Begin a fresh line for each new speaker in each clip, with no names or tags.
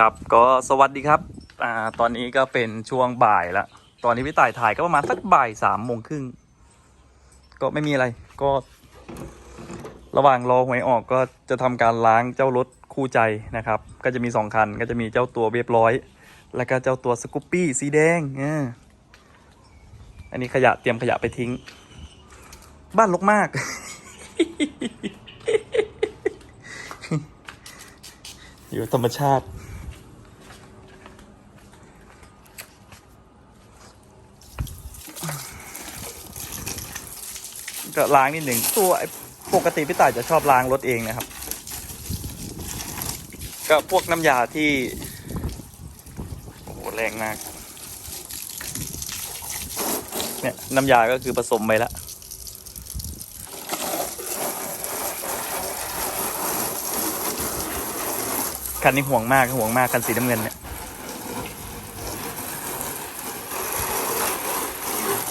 ครับก็สวัสดีครับอ่าตอนนี้ก็เป็นช่วงบ่ายแล้วตอนนี้พี่ต่ายถ่ายก็ประมาณสักบ่ายสามโมงครึ่งก็ไม่มีอะไรก็ ระหว่างรอหวยออกก็จะทำการล้างเจ้ารถคู่ใจนะครับ ก็จะมีสองคันก็จะมีเจ้าตัวเรียบร้อย แล้วก็เจ้าตัวสกูปปี้สีแดงอ่าอันนี้ขยะเตรียมขยะไปทิ้ง บ้านรกมาก อยู่ธรรมชาติ ก็ล้างนิดหนึ่งตัวไอ้ปกติพี่ต่ายจะชอบล้างรถเองนะครับ ก็พวกน้ำยาที่โอ้โหแรงมากเนี่ยน้ำยาก็คือผสมไปแล้วคันนี้ห่วงมากห่วงมากคันสีน้ำเงินเนี่ย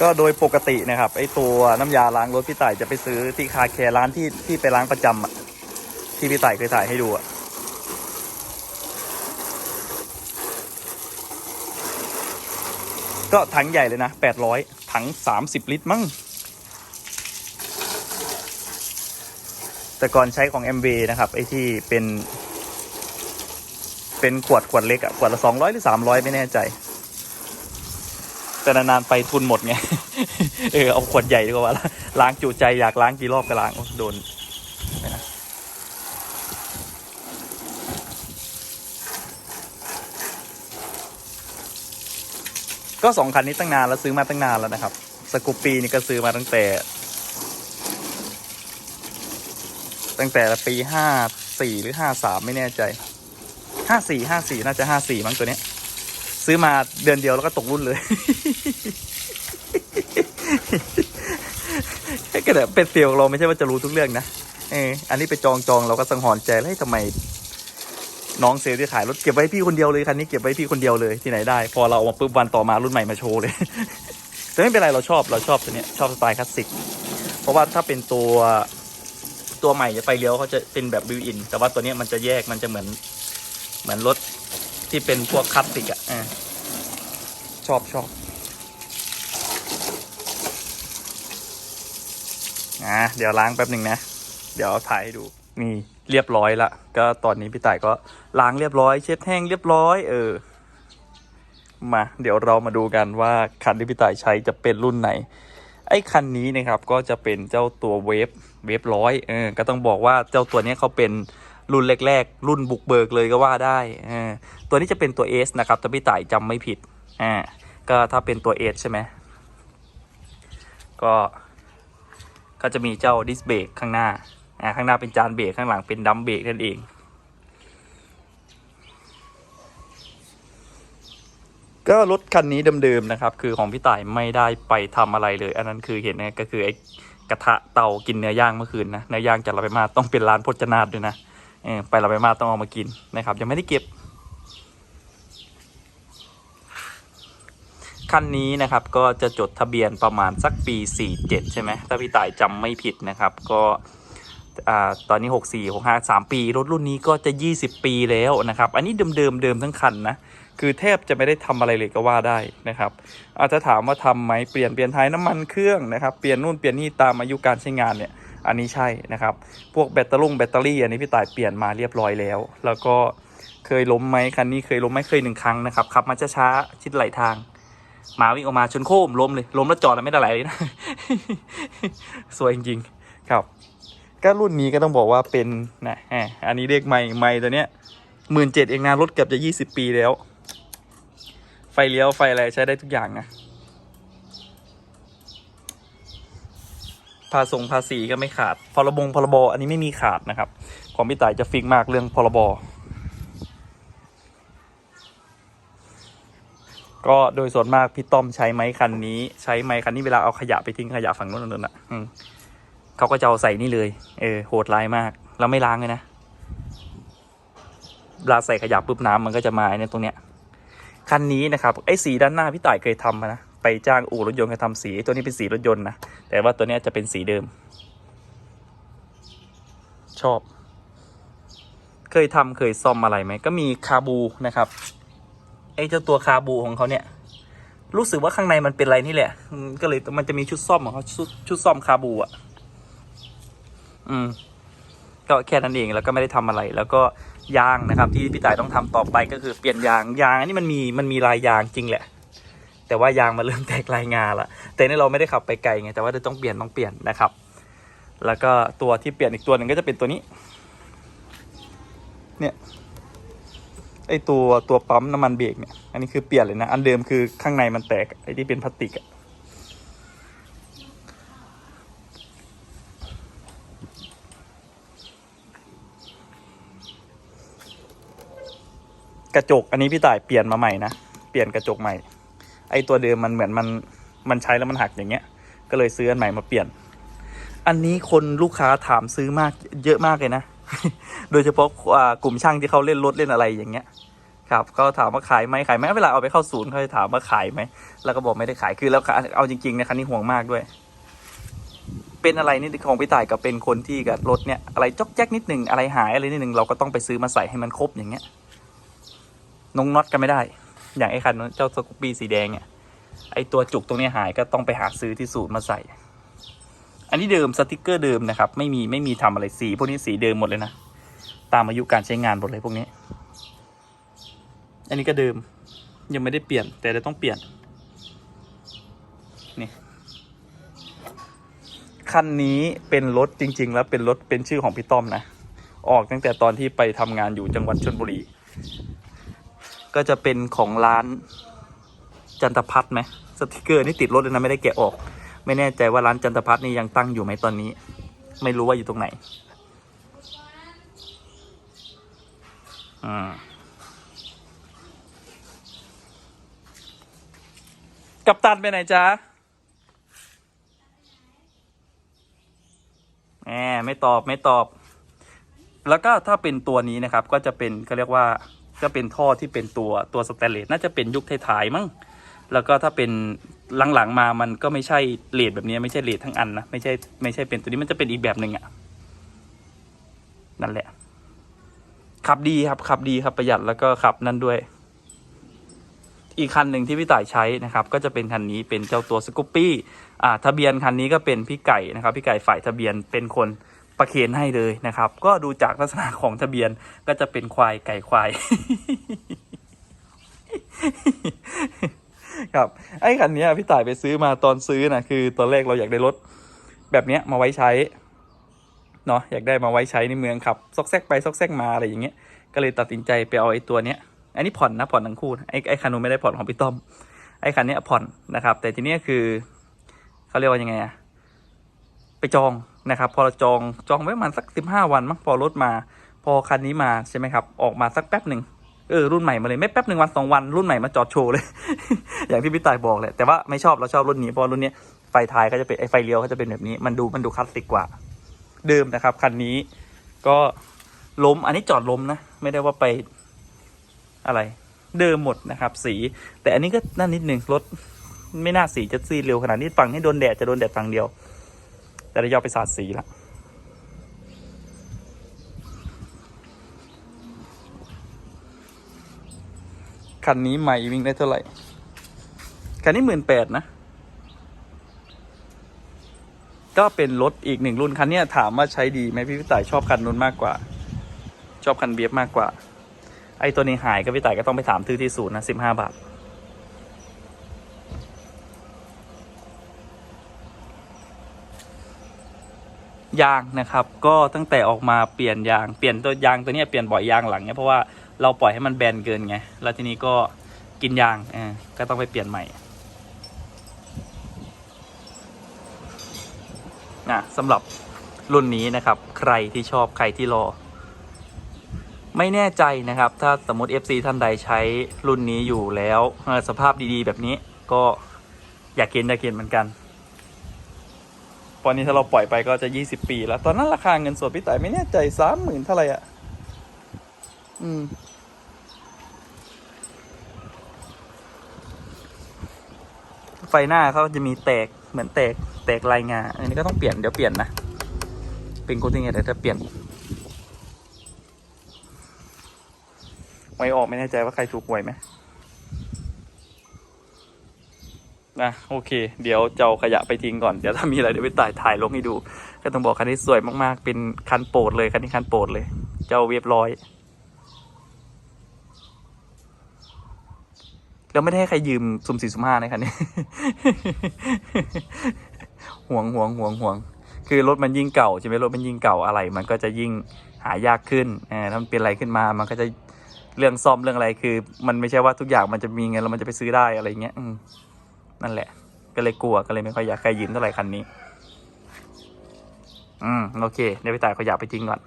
ก็โดยปกตินะครับไอตัวน้ำยาล้างรถพี่ต่ายจะไปซื้อที่คาแคร์ร้านที่ที่ไปล้างประจำอะที่พี่ต่ายเคยถ่ายให้ดูอะก็ถังใหญ่เลยนะแปดร้อยถังสามสิบลิตรมั้งแต่ก่อนใช้ของ MV นะครับไอที่เป็น เป็นขวดขวดเล็กอะขวดละสองร้อยหรือสามร้อยไม่แน่ใจ แต่นานๆไปทุนหมดไง เออเอาขวดใหญ่ดีกว่าละล้างจูใจอยากล้างกี่รอบก็ล้างโดนก็สองคันนี้ตั้งนานแล้วซื้อมาตั้งนานแล้วนะครับ สกูปปีนี่ก็ซื้อมาตั้งแต่ ตั้งแต่ปีห้าสี่หรือห้าสามไม่แน่ใจห้าสี่ห้าสี่น่าจะห้าสี่มั้งตัวเนี้ย ซื้อมาเดือนเดียวแล้วก็ตกรุ่นเลย ก็แต่เป็นเซียวเราไม่ใช่ว่าจะรู้ทุกเรื่องนะเอออันนี้ไปจองจองเราก็สังหรณ์ใจแล้วเฮ้ยทำไม น้องเซลที่ขายรถเก็บไว้พี่คนเดียวเลยคันนี้เก็บไว้พี่คนเดียวเลยที่ไหนได้ พอเราเอามาปุ๊บวันต่อมารุ่นใหม่มาโชว์เลย แต่ไม่เป็นไรเราชอบเราชอบตัวเนี้ยชอบสไตล์คลาสสิกเพราะว่าถ้าเป็นตัวตัวใหม่จะไฟเลี้ยวเขาจะเป็นแบบบิวอิน แต่ว่าตัวเนี้ยมันจะแยกมันจะเหมือน เหมือนรถที่เป็นพวกคลาสสิกอะ ชอบชอบอะเดี๋ยวล้างแป๊บหนึ่งนะ เดี๋ยวถ่ายให้ดูนี่เรียบร้อยละก็ตอนนี้พี่ต่ายก็ล้างเรียบร้อย เช็ดแห้งเรียบร้อย เออ มา เดี๋ยวเรามาดูกันว่าคันที่พี่ต่ายใช้จะเป็นรุ่นไหน ไอ้คันนี้นะครับก็จะเป็นเจ้าตัวเวฟเวฟร้อยเออ ก็ต้องบอกว่าเจ้าตัวนี้เขาเป็นรุ่นแรก ๆ รุ่นบุกเบิกเลยก็ว่าได้ เออ ตัวนี้จะเป็นตัว S นะครับถ้าพี่ต่ายจำไม่ผิด อ่าก็ถ้าเป็นตัว S ใช่ไหมก็ก็จะมีเจ้าดิสเบรกข้างหน้าอ่าข้างหน้าเป็นจานเบรกข้างหลังเป็นดัมเบรกนั่นเองก็รถคันนี้เดิมๆนะครับ คือของพี่ต่ายไม่ได้ไปทำอะไรเลย อันนั้นคือเห็นนะก็คือไอ้กระทะเตากินเนื้อย่างเมื่อคืนนะเนื้อย่างจากเราไปมาต้องเป็นร้านพจนาดด้วยนะไปเราไปมาต้องเอามากินนะครับยังไม่ได้เก็บ คันนี้นะครับก็จะจดทะเบียนประมาณสักปี 47 ใช่ไหมถ้าพี่ต่ายจำไม่ผิดนะครับก็ตอนนี้ 64 65 3 ปี รถรุ่นนี้ก็จะ 20 ปีแล้วนะครับ อันนี้เดิมๆเดิมทั้งคันนะ คือแทบจะไม่ได้ทำอะไรเลยก็ว่าได้นะครับ อาจจะถามว่าทำไหมเปลี่ยนเปลี่ยนท้ายน้ำมันเครื่องนะครับ เปลี่ยนนู่นเปลี่ยนนี่ตามอายุการใช้งานเนี่ย อันนี้ใช่นะครับ พวกแบตเตอรี่แบตเตอรี่อันนี้พี่ต่ายเปลี่ยนมาเรียบร้อยแล้ว แล้วก็เคยล้มไหมคันนี้เคยล้มไหมเคยหนึ่งครั้งนะครับ ขับมาช้าๆชิดไหลทาง หมาวิ่งออกมาชนโค้มล้มเลยล้มแล้วจอดแล้วไม่ได้ไหลเลยนะสวยจริงๆครับ ก็รุ่นนี้ก็ต้องบอกว่าเป็นนะแหมอันนี้เรียกไม่ไม่ตัวเนี้ยหมื่นเจ็ดเองนะรถเกือบจะยี่สิบปีแล้ว ไฟเลี้ยวไฟอะไรใช้ได้ทุกอย่างนะภาษงภาษีก็ไม่ขาดพรบงพรบอันนี้ไม่มีขาดนะครับของพี่ต่ายจะฟิกมากเรื่องพรบ ก็โดยส่วนมากพี่ต้อมใช้ไม้คันนี้ ใช้ไม้คันนี้เวลาเอาขยะไปทิ้งขยะฝั่งโน้นนั่นน่ะเขาก็จะเอาใส่นี่เลย เออโหดร้ายมาก แล้วไม่ล้างเลยนะเวลาใส่ขยะปุ๊บน้ำมันก็จะมาเนี่ยตรงเนี้ยคันนี้นะครับไอ้สีด้านหน้าพี่ต่ายเคยทำมานะไปจ้างอู่รถยนต์เคยทำสี ตัวนี้เป็นสีรถยนต์นะแต่ว่าตัวเนี้ยจะเป็นสีเดิม ชอบ เคยทำเคยซ่อมอะไรไหมก็มีคาบูนะครับ อ้เจ้าตัวคาบูของเขาเนี่ย รู้สึกว่าข้างในมันเป็นอะไรนี่แหละก็เลยมันจะมีชุดซ่อมของเขาชุดชุดซ่อมคาบูอะ อืม ก็แค่นั้นเองแล้วก็ไม่ได้ทำอะไร แล้วก็ยางนะครับ ที่พี่ต่ายต้องทำต่อไปก็คือเปลี่ยนยางยางอันนี้มันมีมันมีลายยางจริงแหละ แต่ว่ายางมันเริ่มแตกลายงาละแต่นี่เราไม่ได้ขับไปไกลไงแต่ว่าต้องเปลี่ยนต้องเปลี่ยนนะครับ แล้วก็ตัวที่เปลี่ยนอีกตัวหนึ่งก็จะเป็นตัวนี้ เนี่ย ไอตัวตัวปั๊มน้ำมันเบรกเนี่ย อันนี้คือเปลี่ยนเลยนะ อันเดิมคือข้างในมันแตกไอที่เป็นพลาสติกอะกระจกอันนี้พี่ต่ายเปลี่ยนมาใหม่นะ เปลี่ยนกระจกใหม่ ไอตัวเดิมมันเหมือนมันมันใช้แล้วมันหักอย่างเงี้ย ก็เลยซื้ออันใหม่มาเปลี่ยน อันนี้คนลูกค้าถามซื้อมากเยอะมากเลยนะ โดยเฉพาะกลุ่มช่างที่เขาเล่นรถเล่นอะไรอย่างเงี้ยครับเขาถามว่าขายไหมขายไหมเวลาเอาไปเข้าศูนย์เขาจะถามว่าขายไหมแล้วก็บอกไม่ได้ขายคือแล้วเอาจริงๆนะคันนี้ห่วงมากด้วย เป็นอะไรนี่ของพี่ต่ายกับเป็นคนที่กับรถเนี่ยอะไรจอกแจ๊กนิดหนึ่งอะไรหายอะไรนิดหนึ่งเราก็ต้องไปซื้อมาใส่ให้มันครบอย่างเงี้ยนงน็อตกันไม่ได้ อย่างไอ้คันเจ้าสกูปปี้สีแดงเนี่ยไอ้ตัวจุกตรงนี้หายก็ต้องไปหาซื้อที่ศูนย์มาใส่ อันนี้เดิมสติกเกอร์เดิมนะครับ ไม่มีไม่มีทำอะไรสี พวกนี้สีเดิมหมดเลยนะ ตามอายุการใช้งานหมดเลยพวกนี้ อันนี้ก็เดิมยังไม่ได้เปลี่ยน แต่เดี๋ยวต้องเปลี่ยนนี่คันนี้เป็นรถจริง ๆ แล้วเป็นรถเป็นชื่อของพี่ต้อมนะ ออกตั้งแต่ตอนที่ไปทำงานอยู่จังหวัดชลบุรี ก็จะเป็นของร้านจันทพัฒน์ไหมสติกเกอร์นี่ติดรถเลยนะไม่ได้แกะออก ไม่แน่ใจว่าร้านจันทพัฒน์นี่ยังตั้งอยู่ไหมตอนนี้ ไม่รู้ว่าอยู่ตรงไหนอืมกัปตันไปไหนจ๊ะแหมไม่ตอบไม่ตอบ แล้วก็ถ้าเป็นตัวนี้นะครับ ก็จะเป็นเขาเรียกว่าก็เป็นท่อที่เป็นตัวตัวสแตนเลสน่าจะเป็นยุคไทยๆมั้ง แล้วก็ถ้าเป็นหลังๆมามันก็ไม่ใช่เลดแบบนี้ไม่ใช่เลดทั้งอันนะไม่ใช่ไม่ใช่เป็นตัวนี้มันจะเป็นอีกแบบหนึ่งอะนั่นแหละ ขับดีครับขับดีครับประหยัดแล้วก็ขับนั่นด้วย อีกคันหนึ่งที่พี่ต่ายใช้นะครับ ก็จะเป็นคันนี้เป็นเจ้าตัวสกูปปี้อ่าทะเบียนคันนี้ก็เป็นพี่ไก่นะครับ พี่ไก่ฝ่ายทะเบียนเป็นคนประเคนให้เลยนะครับ ก็ดูจากลักษณะของทะเบียนก็จะเป็นควายไก่ควาย ครับ ไอ้คันนี้พี่ต่ายไปซื้อมาตอนซื้อนะคือตอนแรกเราอยากได้รถแบบเนี้ยมาไว้ใช้เนาะอยากได้มาไว้ใช้ในเมืองขับซอกแซกไปซอกแซกมาอะไรอย่างเงี้ยก็เลยตัดสินใจไปเอาไอ้ตัวเนี้ยอันนี้ผ่อนนะผ่อนทั้งคู่ไอ้ไอ้คันนู้นไม่ได้ผ่อนของพี่ต้อมไอ้คันนี้ผ่อนนะครับ แต่ทีนี้คือเขาเรียกว่ายังไงอะไปจองนะครับ พอเราจองจองไว้ประมาณสักสิบห้าวันมั้งพอรถมา พอคันนี้มาใช่ไหมครับ ออกมาสักแป๊บหนึ่ง เออรุ่นใหม่มาเลยไม่แป๊บหนึ่งวันสองวันรุ่นใหม่มาจอดโชว์เลย อย่างที่พี่ต่ายบอกแหละแต่ว่าไม่ชอบเราชอบรุ่นนี้เพราะรุ่นนี้ไฟท้ายก็จะเป็นไอไฟเลี้ยวก็จะเป็นแบบนี้มันดูมันดูคลาสสิกกว่า เดิมนะครับคันนี้ก็ล้มอันนี้จอดล้มนะ ไม่ได้ว่าไปอะไรเดิมหมดนะครับ สี แต่อันนี้ก็นั่นนิดหนึ่งรถไม่น่าสีจะซีดเร็วขนาดนี้ฝั่งนี้โดนแดดจะโดนแดดฝั่งเดียว แต่เรายอไปสาดสีละ คันนี้ใหม่วิ่งได้เท่าไหร่ คันนี้หมื่นแปดนะ ก็เป็นรถอีกหนึ่งรุ่นคันเนี้ยถามว่าใช้ดีไหมพี่พิต่ายชอบคันนู้นมากกว่า ชอบคันเบียบมากกว่า ไอ้ตัวนี้หายก็พี่ต่ายก็ต้องไปถามซื้อที่ศูนย์นะสิบห้าบาทยางนะครับ ก็ตั้งแต่ออกมาเปลี่ยนยางเปลี่ยนตัวยางตัวนี้เปลี่ยนบ่อยยางหลังเนี่ยเพราะว่า เราปล่อยให้มันแบนเกินไง แล้วทีนี้ก็กินยางอก็ต้องไปเปลี่ยนใหม่นะสำหรับรุ่นนี้นะครับ ใครที่ชอบใครที่รอ ไม่แน่ใจนะครับ ถ้าสมมติ FC ท่านใดใช้รุ่นนี้อยู่แล้วสภาพดีๆ แบบนี้ก็อยากเกินอยากเกินเหมือนกัน ตอนนี้ถ้าเราปล่อยไปก็จะยี่สิบปีแล้ว ตอนนั้นราคาเงินสดพี่ต่ายไม่แน่ใจสามหมื่นเท่าไหร่อะ อืม ไฟหน้าเขาจะมีแตกเหมือนแตกแตกลายงา อันนี้ก็ต้องเปลี่ยนเดี๋ยวเปลี่ยนนะ เป็นโคตรงเดี๋ยวจะเปลี่ยนหวยออกไม่แน่ใจว่าใครถูกหวยไหมนะโอเค เดี๋ยวเจะเอาขยะไปทิ้งก่อน เดี๋ยวถ้ามีอะไรเดี๋ยวไปถ่ายถ่ายลงให้ดู ก็ต้องบอกคันนี้สวยมากๆ เป็นคันโปรดเลยคันนี้คันโปรดเลย เจ้าเรียบร้อย แล้วไม่ได้ให้ใครยืมสุ่มสี่สุ่มห้าในคันนี้ ห่วงห่วงห่วงห่วง คือรถมันยิ่งเก่าใช่ไหมรถมันยิ่งเก่าอะไร มันก็จะยิ่งหายากขึ้นเออถ้ามันเป็นอะไรขึ้นมา มันก็จะเรื่องซ่อมเรื่องอะไรคือ มันไม่ใช่ว่าทุกอย่างมันจะมีเงินแล้วมันจะไปซื้อได้อะไรเงี้ยนั่นแหละ ก็เลยกลัวก็เลยไม่ค่อยอยากใครยืมเท่าไหร่คันนี้ อืมโอเคเดี๋ยวไปตายขยะไปทิ้งก่อน